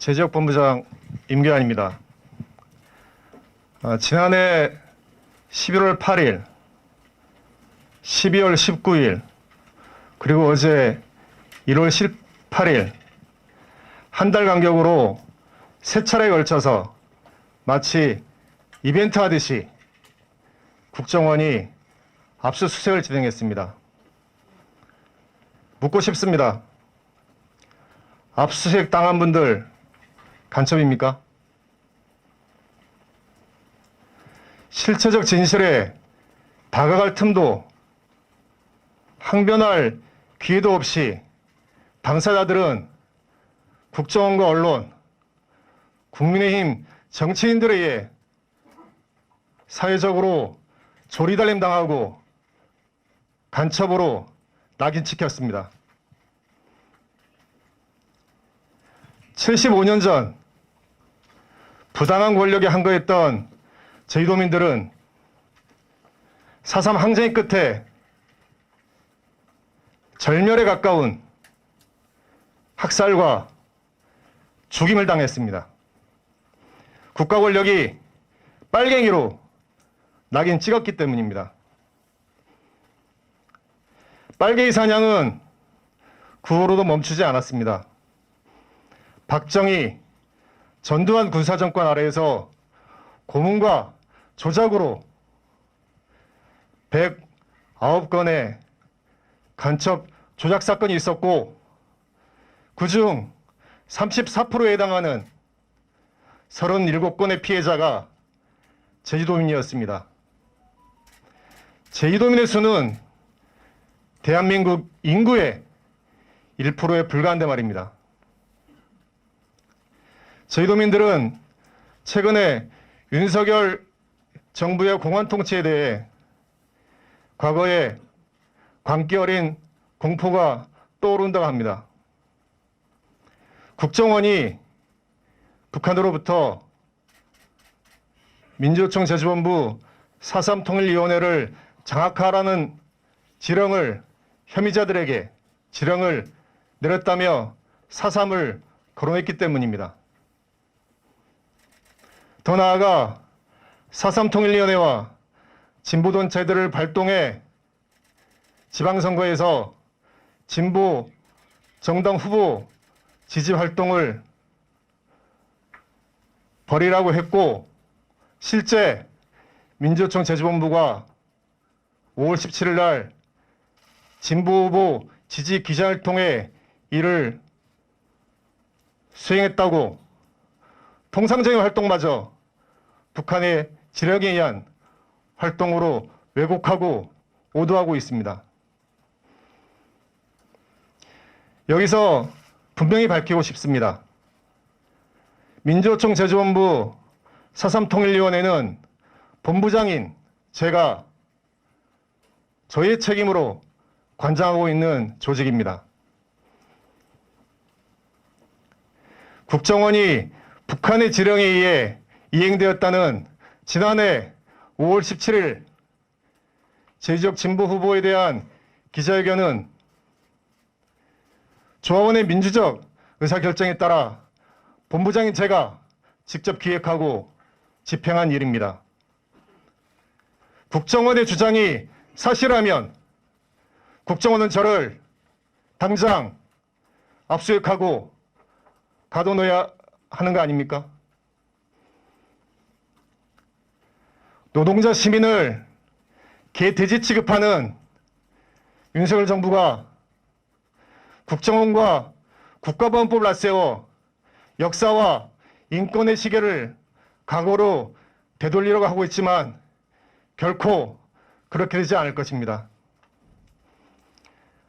재지역본부장 임교환입니다. 아, 지난해 11월 8일, 12월 19일, 그리고 어제 1월 18일 한 달 간격으로 세 차례에 걸쳐서 마치 이벤트 하듯이 국정원이 압수수색을 진행했습니다. 묻고 싶습니다. 압수수색 당한 분들 간첩입니까? 실체적 진실에 다가갈 틈도 항변할 기회도 없이 당사자들은 국정원과 언론, 국민의힘 정치인들에 의해 사회적으로 조리달림 당하고 간첩으로 낙인 찍혔습니다. 75년 전 부당한 권력에 항거했던 저희도민들은 4.3 항쟁의 끝에 절멸에 가까운 학살과 죽임을 당했습니다. 국가 권력이 빨갱이로 낙인 찍었기 때문입니다. 빨갱이 사냥은 그 후로도 멈추지 않았습니다. 박정희, 전두환 군사정권 아래에서 고문과 조작으로 109건의 간첩 조작 사건이 있었고 그중 34%에 해당하는 37건의 피해자가 제주도민이었습니다. 제주도민의 수는 대한민국 인구의 1%에 불과한데 말입니다. 제주도민들은 최근에 윤석열 정부의 공안 통치에 대해 과거에 광기 어린 공포가 떠오른다고 합니다. 국정원이 북한으로부터 민주노총 제주본부 4.3 통일위원회를 장악하라는 지령을 혐의자들에게 지령을 내렸다며 4.3을 거론했기 때문입니다. 더 나아가 4.3 통일위원회와 진보단체들을 발동해 지방선거에서 진보 정당 후보 지지 활동을 벌이라고 했고 실제 민주노총 제주본부가 5월 17일 날 진보 후보 지지 기자를 통해 이를 수행했다고 통상적인 활동마저 북한의 지령에 의한 활동으로 왜곡하고 오도하고 있습니다. 여기서 분명히 밝히고 싶습니다. 민주노총 제주본부 4.3통일위원회는 본부장인 제가 저의 책임으로 관장하고 있는 조직입니다. 국정원이 북한의 지령에 의해 이행되었다는 지난해 5월 17일 제지역 진보 후보에 대한 기자회견은 조합원의 민주적 의사결정에 따라 본부장인 제가 직접 기획하고 집행한 일입니다. 국정원의 주장이 사실하면 국정원은 저를 당장 압수수색하고 가둬놓아야 하는 거 아닙니까? 노동자 시민을 개돼지 취급하는 윤석열 정부가 국정원과 국가보안법을 앞세워 역사와 인권의 시계를 과거로 되돌리려고 하고 있지만 결코 그렇게 되지 않을 것입니다.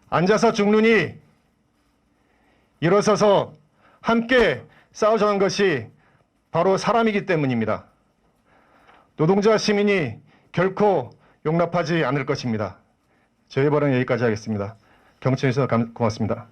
앉아서 죽느니 일어서서 함께 싸우자는 것이 바로 사람이기 때문입니다. 노동자 시민이 결코 용납하지 않을 것입니다. 저희 발언 여기까지 하겠습니다. 경청해 주셔서 감- 고맙습니다.